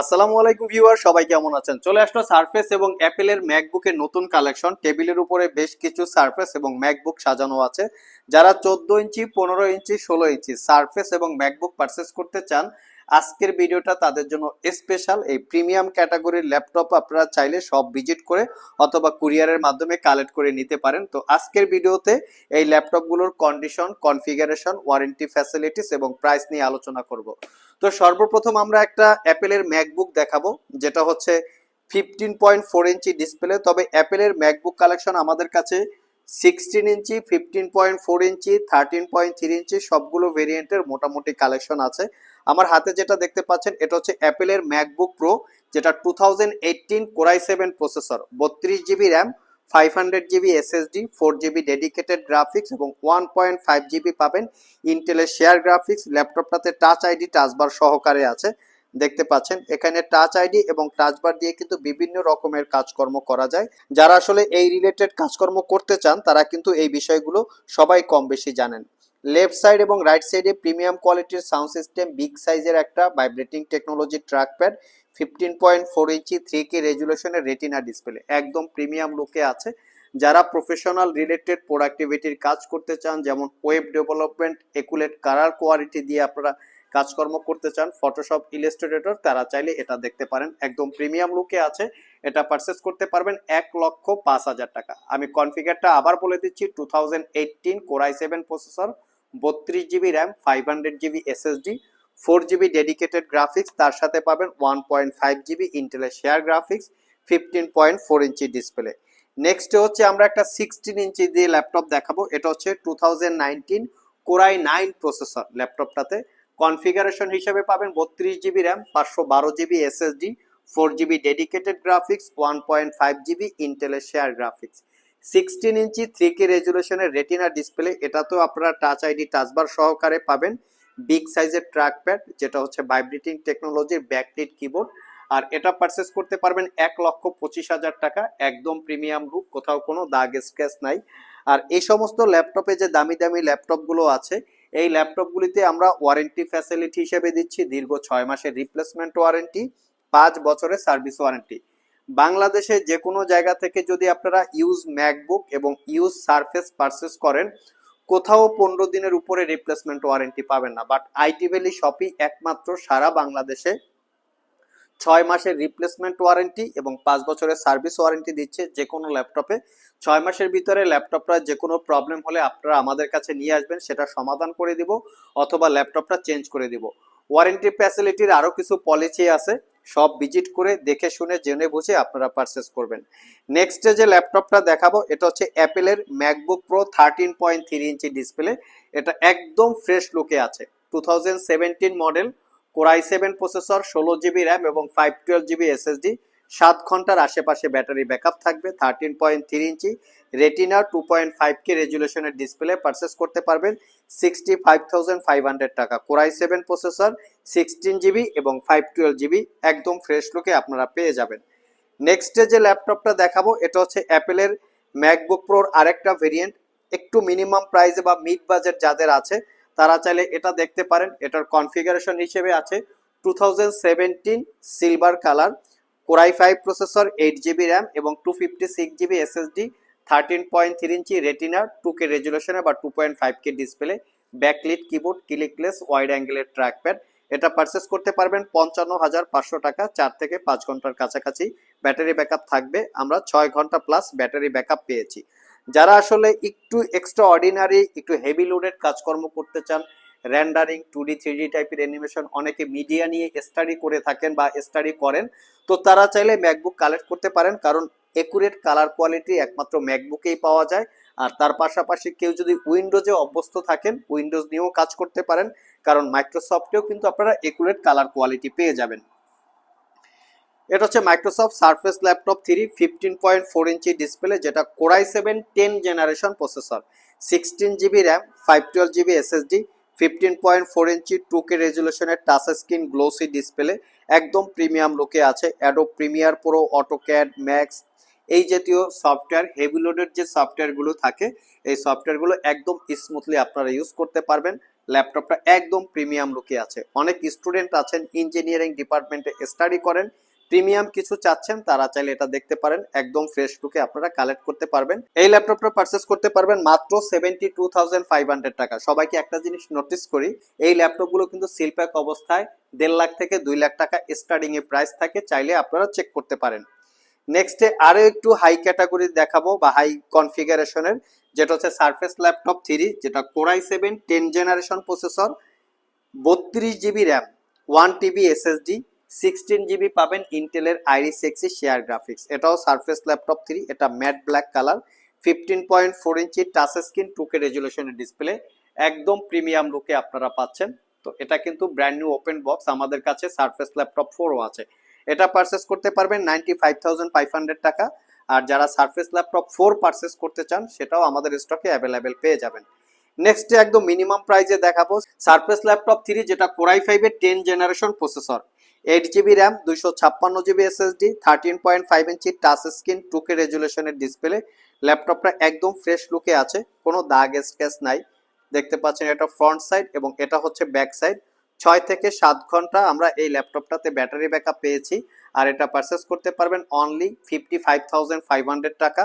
আসসালামু আলাইকুম ভিউয়ার, সবাই কেমন আছেন? চলে আসলো সারফেস এবং অ্যাপেলের ম্যাকবুকের নতুন কালেকশন টেবিলের উপরে বেশ কিছু সারফেস এবং ম্যাকবুক সাজানো আছে। যারা চোদ্দ ইঞ্চি, পনেরো ইঞ্চি, ষোলো ইঞ্চি সারফেস এবং ম্যাকবুক পারচেস করতে চান আজকের ভিডিওটা তাদের জন্য স্পেশাল এই প্রিমিয়াম ক্যাটাগরির ল্যাপটপ আপনারা চাইলে সব ভিজিট করে অথবা কুরিয়ারের মাধ্যমে কালেক্ট করে নিতে পারেন। তো আজকের ভিডিওতে এই ল্যাপটপগুলোর কন্ডিশন কনফিগারেশন ওয়ারেন্টি ফ্যাসিলিটিস এবং প্রাইস নিয়ে আলোচনা করব। তো সর্বপ্রথম আমরা একটা অ্যাপেলের ম্যাকবুক দেখাবো, যেটা হচ্ছে fifteen point four inch display তবে অ্যাপেলের ম্যাকবুক কালেকশন আমাদের কাছে sixteen inch fifteen point four inch thirteen point three inch সবগুলো ভেরিয়েন্টের মোটামুটি কালেকশন আছে। আমার হাতে যেটা দেখতে পাচ্ছেন, এটা হচ্ছে অ্যাপেলের ম্যাকবুক প্রো যেটা two thousand eighteen core i seven processor বত্রিশ GB RAM five hundred GB SSD four GB dedicated graphics এবং ওয়ান পয়েন্ট ফাইভ জিবি পাবেন ইন্টেলের শেয়ার গ্রাফিক্স ল্যাপটপটাতে টাচ আইডি টাচবার সহকারে আছে। দেখতে পাচ্ছেন। এখানে টাচ আইডি এবং টাচবার দিয়ে কিন্তু বিভিন্ন রকমের কাজকর্ম করা যায়। যারা আসলে এই রিলেটেড কাজকর্ম করতে চান, তারা কিন্তু এই বিষয়গুলো সবাই কম বেশি জানেন। লেফট সাইড এবং রাইট সাইডে প্রিমিয়াম কোয়ালিটির সাউন্ড সিস্টেম বিগ সাইজের একটা vibrating technology trackpad fifteen point four inch three K রেজুলেশনের retina display একদম প্রিমিয়াম লুকে আছে। যারা প্রফেশনাল রিলেটেড প্রোডাক্টিভিটির কাজ করতে চান, যেমন web development accurate colour quality দিয়ে আপনারা কাজকর্ম করতে চান ফটোশপ ইলাস্ট্রেটর তারা চাইলে এটা দেখতে পারেন। একদম প্রিমিয়াম লুকে আছে। এটা পারচেস করতে পারবেন এক লক্ষ পাঁচ হাজার টাকা। আমি কনফিগারটা আবার বলে দিচ্ছি two thousand eighteen core i seven processor বত্রিশ GB RAM five hundred GB SSD four GB dedicated graphics তার সাথে পাবেন ওয়ান পয়েন্ট ফাইভ জিবি ইন্টেলের share graphics fifteen point four inch display next হচ্ছে আমরা একটা সিক্সটিন ইঞ্চি দিয়ে ল্যাপটপ দেখাবো। এটা হচ্ছে two thousand nineteen core i nine processor ল্যাপটপটাতে configuration হিসেবে পাবেন বত্রিশ জিবি র্যাম, পাঁচশো বারো GB SSD, four GB dedicated graphics, one point five GB ইন্টেলের share graphics. Sixteen inch three K রেজুলেশনের retina display এটা তো আপনারা টাচ আইডি টাচবার সহকারে পাবেন। বিগ সাইজের ট্র্যাকপ্যাড, যেটা হচ্ছে ভাইব্রেটিং টেকনোলজির ব্যাকলিট কিবোর্ড। আর এটা পারচেস করতে পারবেন এক লক্ষ পঁচিশ হাজার টাকা, একদম প্রিমিয়াম রূপ, কোথাও কোনো দাগ স্ক্র্যাচ নাই। আর এই সমস্ত ল্যাপটপে যে দামি দামি ল্যাপটপগুলো আছে এই ল্যাপটপগুলিতে আমরা ওয়ারেন্টি ফ্যাসিলিটি হিসেবে দিচ্ছি, দীর্ঘ ছয় মাসের রিপ্লেসমেন্ট ওয়ারেন্টি পাঁচ বছরের সার্ভিস ওয়ারেন্টি বাংলাদেশে যে কোনো জায়গা থেকে যদি আপনারা ইউজ ম্যাকবুক এবং ইউজ সারফেস পারচেস করেন, কোথাও পনেরো দিনের উপরে রিপ্লেসমেন্ট ওয়ারেন্টি পাবেন না। বাট আইটি ভ্যালি শপই একমাত্র সারা বাংলাদেশে ছয় মাসের রিপ্লেসমেন্ট ওয়ারেন্টি এবং পাঁচ বছরের সার্ভিস ওয়ারেন্টি দিচ্ছে যে কোনো ল্যাপটপে ছয় মাসের ভিতরে ল্যাপটপটা যে কোনো প্রবলেম হলে আপনারা আমাদের কাছে নিয়ে আসবেন, সেটা সমাধান করে দিব অথবা ল্যাপটপটা চেঞ্জ করে দিব। ওয়ারেন্টি ফ্যাসিলিটির আরও কিছু পলিসি আছে, সব ভিজিট করে দেখে শুনে, জেনে বুঝে আপনারা পারচেস করবেন। নেক্সটে যে ল্যাপটপটা দেখাবো, এটা হচ্ছে অ্যাপেলের MacBook pro thirteen point three inch display এটা একদম ফ্রেশ লুকে আছে। Two thousand seventeen model core i seven processor, ষোলো জিবি র্যাম এবং ফাইভ টুয়েলভ জিবি এসএসডি সাত ঘণ্টার আশেপাশে ব্যাটারি ব্যাকআপ থাকবে thirteen point three inch retina two point five K রেজুলেশনের display purchase করতে পারবেন sixty five thousand five hundred টাকা। Core i seven processor sixteen GB এবং ফাইভ টুয়েলভ জিবি একদম fresh লুকে আপনারা পেয়ে যাবেন। নেক্সটে যে ল্যাপটপটা দেখাবো, এটা হচ্ছে অ্যাপেলের ম্যাকবুক প্রোর আরেকটা ভেরিয়েন্ট একটু মিনিমাম প্রাইসে বা মিড বাজেট যাদের আছে তারা চাইলে এটা দেখতে পারেন, এটার কনফিগারেশন হিসেবে আছে two silver colour core i five processor eight GB RAM এবং two fifty six GB SSD thirteen point three inch রেটিনার two K রেজুলেশনে বা two point five K display backlit keyboard clickless wide অ্যাঙ্গেলের trackpad এটা purchase করতে পারবেন পঞ্চান্ন হাজার পাঁচশো টাকা, চার থেকে পাঁচ ঘণ্টার কাছাকাছি। ব্যাটারি ব্যাকআপ থাকবে, আমরা ছয় ঘণ্টা প্লাস ব্যাটারি ব্যাকআপ পেয়েছি। যারা আসলে একটু এক্সট্রা অর্ডিনারি একটু হেভি লোডেড কাজকর্ম করতে চান rendering two D three D টাইপের অ্যানিমেশন অনেকে মিডিয়া নিয়ে স্টাডি করে থাকেন বা স্টাডি করেন, তো তারা চাইলে ম্যাকবুক কালেক্ট করতে পারেন। কারণ একুরেট কালার কোয়ালিটি একমাত্র ম্যাকবুকেই পাওয়া যায়। আর তার পাশাপাশি কেউ যদি উইন্ডোজে অভ্যস্ত থাকেন উইন্ডোজ নিয়েও কাজ করতে পারেন। কারণ মাইক্রোসফটেও কিন্তু আপনারা একুরেট কালার কোয়ালিটি পেয়ে যাবেন। এটা হচ্ছে Microsoft surface laptop three fifteen point four inch display যেটা core i seven ten generation processor sixteen GB RAM five twelve GB SSD fifteen point four inch two K রেজুলেশনের touch screen glossy display একদম premium লুকে আছে Adobe premiere pro AutoCAD max এই জাতীয় software heavy লোডের যে সফটওয়্যারগুলো থাকে, এই সফটওয়্যারগুলো একদম স্মুথলি আপনারা ইউজ করতে পারবেন ল্যাপটপটা একদম প্রিমিয়াম লুকে আছে। অনেক স্টুডেন্ট আছেন ইঞ্জিনিয়ারিং ডিপার্টমেন্টে স্টাডি করেন প্রিমিয়াম কিছু চাচ্ছেন, তারা চাইলে এটা দেখতে পারেন। একদম ফ্রেশ আপনারা কালেক্ট করতে পারবেন। এই ল্যাপটপটা পারচেস করতে পারবেন মাত্র seventy two thousand five hundred টাকা। সবাইকে একটা জিনিস নোটিস করি, এই ল্যাপটপগুলো কিন্তু সিলপ্যাক অবস্থায় দেড় লাখ থেকে দুই লাখ টাকা স্টার্টিং এ প্রাইস থাকে, চাইলে আপনারা চেক করতে পারেন। নেক্সটে আরও একটু হাই ক্যাটাগরি দেখাবো বা হাই কনফিগারেশনের যেটা হচ্ছে সারফেস ল্যাপটপ থ্রি যেটা core i seven ten generation processor বত্রিশ GB RAM one TB SSD sixteen GB পাবেন ইন্টেলের আইরিস এক্সি শেয়ার গ্রাফিক্স এটাও সারফেস ল্যাপটপ থ্রি এটা matte black colour fifteen point four inch touch screen two K রেজুলেশনের display একদম premium লুকে আপনারা পাচ্ছেন। তো এটা কিন্তু ব্র্যান্ড নিউ ওপেন বক্স আমাদের কাছে সারফেস ল্যাপটপ ফোরও আছে। এটা পারচেস করতে পারবেন ninety five thousand five hundred টাকা, আর যারা সারফেস ল্যাপটপ ফোর পারচেস করতে চান, সেটাও আমাদের স্টকে অ্যাভেলেবেল পেয়ে যাবেন। নেক্সট একদম মিনিমাম প্রাইজে দেখাবো। সারফেস ল্যাপটপ থ্রি যেটা কোরাই ফাইভের ten generation processor eight GB RAM, দুইশো ছাপ্পান্ন GB SSD thirteen point five inch touch screen two K রেজুলেশনের display ল্যাপটপটা একদম ফ্রেশ লুকে আছে, কোনো দাগ স্ক্যাচ নাই। দেখতে পাচ্ছেন এটা ফ্রন্ট সাইড এবং এটা হচ্ছে ব্যাক সাইড ছয় থেকে সাত ঘণ্টা আমরা এই ল্যাপটপটাতে ব্যাটারি ব্যাকআপ পেয়েছি। আর এটা পারচেস করতে পারবেন only fifty five thousand five hundred টাকা।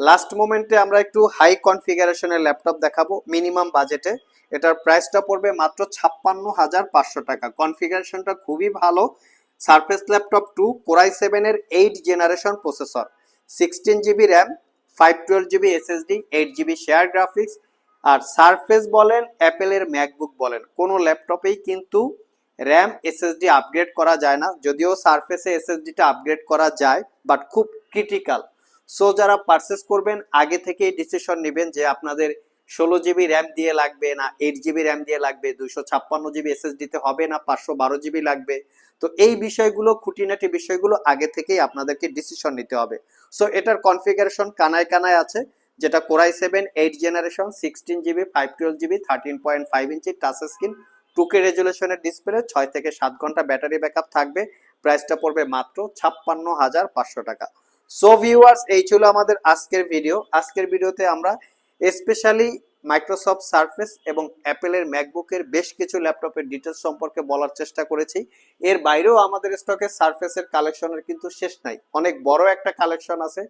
লাস্ট মোমেন্টে আমরা একটু হাই কনফিগারেশনের ল্যাপটপ দেখাবো মিনিমাম বাজেটে এটার প্রাইসটা পড়বে মাত্র ছাপ্পান্ন হাজার পাঁচশো টাকা। কনফিগারেশনটা খুবই ভালো। Surface laptop two core i সেভেনের eight generation processor sixteen GB RAM five twelve GB SSD eight GB share graphics আর সারফেস বলেন অ্যাপেলের ম্যাকবুক বলেন, কোনো ল্যাপটপেই কিন্তু র্যাম এসএসডি আপগ্রেড করা যায় না। যদিও সারফেসে এসএসডিটা আপগ্রেড করা যায় বাট খুব ক্রিটিক্যাল সো যারা পারচেস করবেন, আগে থেকেই ডিসিশন নেবেন যে আপনাদের ষোলো জিবি র্যাম দিয়ে লাগবে না এইট জিবি র্যাম দিয়ে লাগবে, দুইশো ছাপ্পান্ন জিবি এসএসডিতে হবে না, পাঁচশো বারো জিবি লাগবে। তো এই বিষয়গুলো, খুঁটিনাটি বিষয়গুলো আগে থেকেই আপনাদেরকে ডিসিশন নিতে হবে। সো এটার কনফিগারেশন কানায় কানায় আছে, যেটা core i seven eight generation sixteen GB five twelve GB thirteen point five inch touch screen two K রেজুলেশনের display ছয় থেকে সাত ঘণ্টা ব্যাটারি ব্যাকআপ থাকবে। প্রাইসটা পড়বে মাত্র ছাপ্পান্ন হাজার পাঁচশো টাকা। সো ভিউয়ার্স এই ছিল আমাদের আজকের ভিডিও আজকের ভিডিওতে আমরা স্পেশালি মাইক্রোসফট সার্ফেস এবং অ্যাপেলের ম্যাকবুকের বেশ কিছু ল্যাপটপের ডিটেলস সম্পর্কে বলার চেষ্টা করেছি। এর বাইরেও আমাদের স্টকে সার্ফেসের কালেকশনের কিন্তু শেষ নাই। অনেক বড় একটা কালেকশন আছে,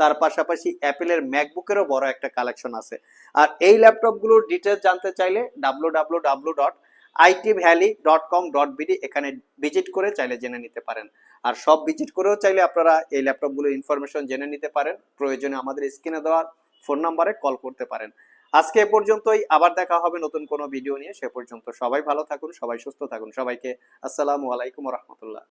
তার পাশাপাশি অ্যাপেলের ম্যাকবুকেরও বড় একটা কালেকশন আছে। আর এই ল্যাপটপগুলোর ডিটেলস জানতে চাইলে W W W dot IT valley dot com dot BD এখানে ভিজিট করে চাইলে জেনে নিতে পারেন। আর সব ভিজিট করেও চাইলে আপনারা এই ল্যাপটপগুলোর ইনফরমেশন জেনে নিতে পারেন। প্রয়োজনে আমাদের স্ক্রিনে দেওয়া ফোন নাম্বারে কল করতে পারেন। আজকে এ পর্যন্তই, আবার দেখা হবে নতুন কোনো ভিডিও নিয়ে। সে পর্যন্ত সবাই ভালো থাকুন, সবাই সুস্থ থাকুন। সবাইকে আসসালামু আলাইকুম রহমতুল্লাহ।